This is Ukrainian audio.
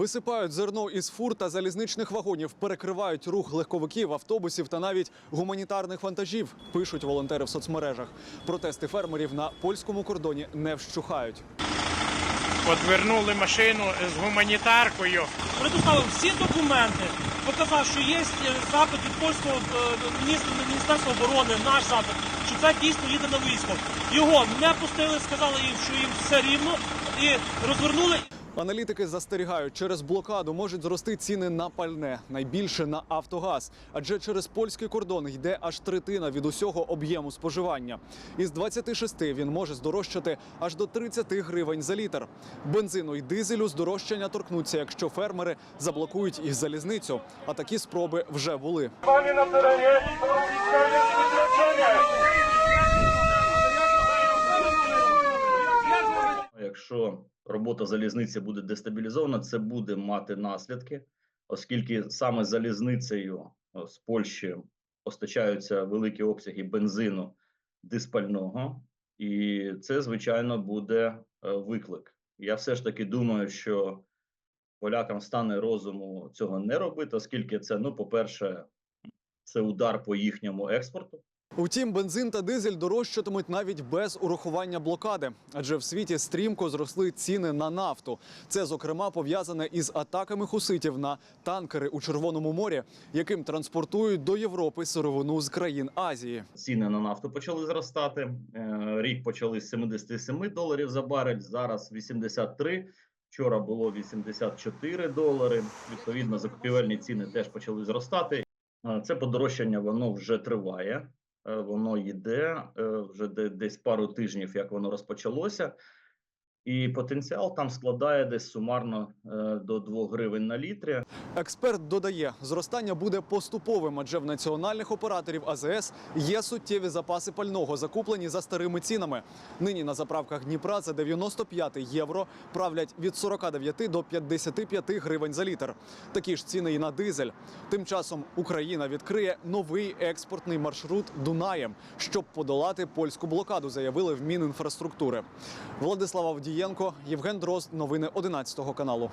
Висипають зерно із фур та залізничних вагонів, перекривають рух легковиків, автобусів та навіть гуманітарних вантажів. Пишуть волонтери в соцмережах. Протести фермерів на польському кордоні не вщухають. Подвернули машину з гуманітаркою. предоставив всі документи, показав, що є запит від польського е, міністра міністерства оборони, наш запит, що це дійсно їде на військо. Його не пустили, сказали їм, що їм все рівно, і розвернули. Аналітики застерігають, через блокаду можуть зрости ціни на пальне, найбільше на Автогаз. Адже через польський кордон йде аж третина від усього об'єму споживання. Із 26 він може здорожчати аж до 30 гривень за літр. Бензину і дизелю здорожчання торкнуться, якщо фермери заблокують і залізницю. А такі спроби вже були. Panie na Якщо робота залізниці буде дестабілізована, це буде мати наслідки, оскільки саме залізницею е, з Польщі постачаються великі обсяги бензину диспального, і це, звичайно, буде е, виклик. Я все ж таки думаю, що полякам стане розуму цього не робити, оскільки це, ну, по-перше, це удар по їхньому експорту. Утім, бензин та дизель дорожчатимуть навіть без урахування блокади, адже в світі стрімко зросли ціни на нафту. Це зокрема пов'язане із атаками хуситів на танкери у Червоному морі, яким транспортують до Європи сировину з країн Азії. ціни на нафту почали зростати. Е, Рік почали з 77 доларів за барель, зараз 83. Вчора було 84 долари. Відповідно, закупівельні ціни теж почали зростати. Е, Це подорожчання воно вже триває. Е, Воно йде е, вже де- десь пару тижнів, як воно розпочалося. І потенціал там складає десь сумарно е, до 2 гривень на літрі. Експерт додає, зростання буде поступовим, адже в національних операторів АЗС є суттєві запаси пального, закуплені за старими цінами. Нині на заправках Дніпра за 95 євро правлять від 49 до 55 гривень за літр. Такі ж ціни і на дизель. Тим часом Україна відкриє новий експортний маршрут Дунаєм, щоб подолати польську блокаду, заявили в Мінінфраструктури. Владислав Авдієнко, Євген Дрозд. Новини 11 каналу.